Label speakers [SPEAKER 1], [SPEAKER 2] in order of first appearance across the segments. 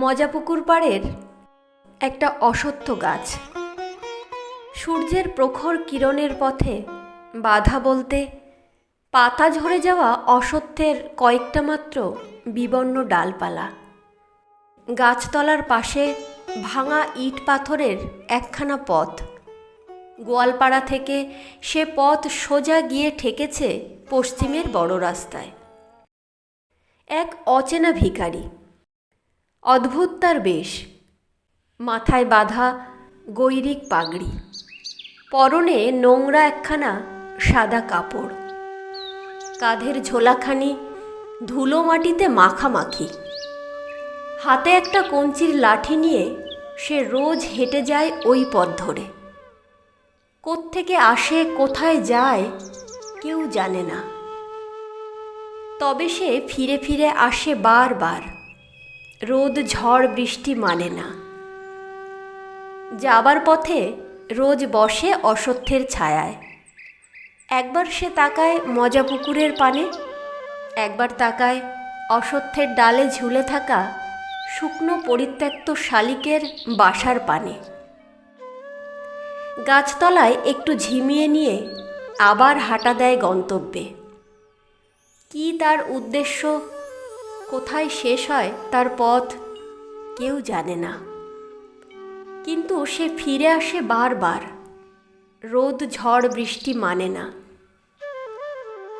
[SPEAKER 1] মজাপুকুর পাড়ের একটা অসত্য গাছ। সূর্যের প্রখর কিরণের পথে বাধা বলতে পাতা ঝরে যাওয়া অসত্যের কয়েকটা মাত্র বিবর্ণ ডালপালা। গাছতলার পাশে ভাঙা ইট পাথরের একখানা পথ। গোয়ালপাড়া থেকে সে পথ সোজা গিয়ে ঠেকেছে পশ্চিমের বড় রাস্তায়। এক অচেনা ভিখারি অদ্ভুত তার বেশ। মাথায় বাঁধা গৈরিক পাগড়ি। পরনে নোংরা একখানা সাদা কাপড়। কাঁধের ঝোলাখানি ধুলো মাটিতে মাখামাখি। হাতে একটা কঞ্চির লাঠি নিয়ে সে রোজ হেঁটে যায় ওই পথ ধরে। কোত্থেকে আসে, কোথায় যায়, কেউ জানে না। তবে সে ফিরে ফিরে আসে বারবার। রোদ, ঝড়, বৃষ্টি মানে না। যাবার পথে রোজ বসে অসত্যের ছায়ায়। একবার সে তাকায় মজা পুকুরের পানে, একবার তাকায় অসত্যের ডালে ঝুলে থাকা শুকনো পরিত্যক্ত শালিকের বাসার পানে। গাছতলায় একটু ঝিমিয়ে নিয়ে আবার হাঁটা দেয় গন্তব্যে। কি তার উদ্দেশ্য কোথায় শেষ হয় তার পথ কেউ জানে না। কিন্তু সে ফিরে আসে বারবার। রোদ, ঝড়, বৃষ্টি মানে না।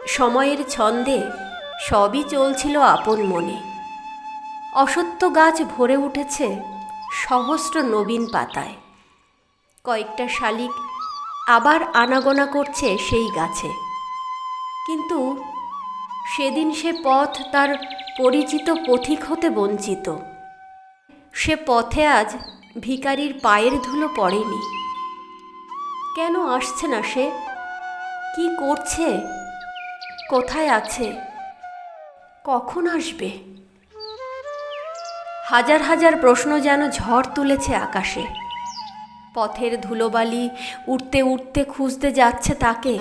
[SPEAKER 1] সময়ের ছন্দে সবই চলছিল আপন মনে। অসত্য গাছ ভরে উঠেছে সহস্র নবীন পাতায়। কয়েকটা শালিক আবার আনাগোনা করছে সেই গাছে। কিন্তু সেদিন সে পথ তার পরিচিত পথিক হতে বঞ্চিত। সে পথে আজ ভিকারির পায়ের ধুলো পড়েনি। কেন আসছে না সে? কি করছে? কোথায় আছে? কখন আসবে? হাজার হাজার প্রশ্ন যেন ঝড় তুলেছে আকাশে। পথের ধুলোবালি উঠতে উঠতে খুঁজতে যাচ্ছে তাকে।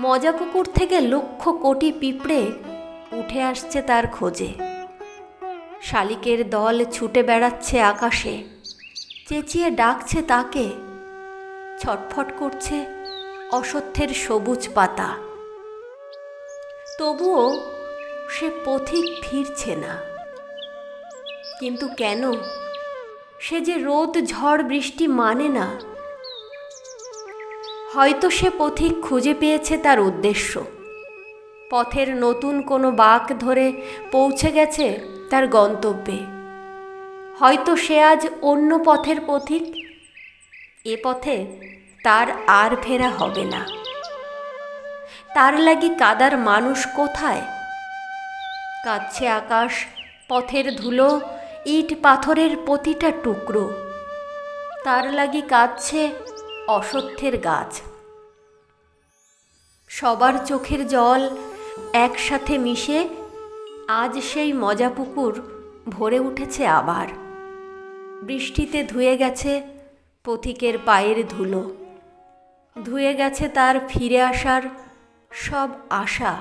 [SPEAKER 1] মজাপুকুর থেকে লক্ষ কোটি পিঁপড়ে উঠে আসছে তার খোঁজে। শালিকের দল ছুটে বেড়াচ্ছে আকাশে। চেঁচিয়ে ডাকছে তাকে। ছটফট করছে অসত্যের সবুজ পাতা। তবুও সে পথিক ফিরছে না। কিন্তু কেন? সে যে রোদ, ঝড়, বৃষ্টি মানে না। হয়তো সে পথিক খুঁজে পেয়েছে তার উদ্দেশ্য। পথের নতুন কোনো বাঁক ধরে পৌঁছে গেছে তার গন্তব্যে। হয়তো সে আজ অন্য পথের পথিক? এ পথে তার আর ফেরা হবে না। তার লাগি কাদার মানুষ কোথায়? কাঁদছে আকাশ, পথের ধুলো, ইট পাথরের প্রতিটা টুকরো। তার লাগি কাঁদছে অসত্যের গাছ। সবার চোখের জল একসাথে মিশে আজ সেই মজা পুকুর ভরে উঠেছে আবার। বৃষ্টিতে ধুয়ে গেছে পথিকের পায়ের ধুলো। ধুয়ে গেছে তার ফিরে আসার সব আশা।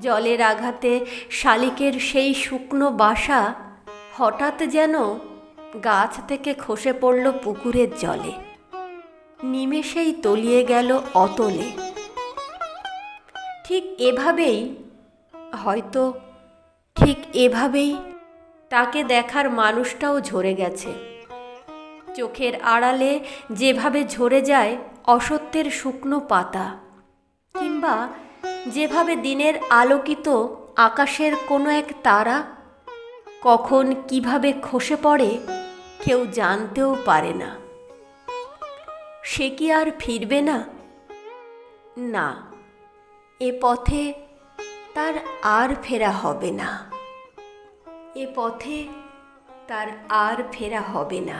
[SPEAKER 1] জলের আঘাতে শালিকের সেই শুকনো বাসা হঠাৎ যেন গাছ থেকে খসে পড়ল পুকুরের জলে। নিমেষেই তলিয়ে গেল অতলে। ঠিক এভাবেই, হয়তো ঠিক এভাবেই তাকে দেখার মানুষটাও ঝরে গেছে। চোখের আড়ালে যেভাবে ঝরে যায় অসত্যের শুকনো পাতা, কিংবা যেভাবে দিনের আলোকিত আকাশের কোনো এক তারা কখন কীভাবে খসে পড়ে কেউ জানতেও পারে না। সে কি আর ফিরবে না? না। এ পথে তার আর ফেরা হবে না। এ পথে তার আর ফেরা হবে না।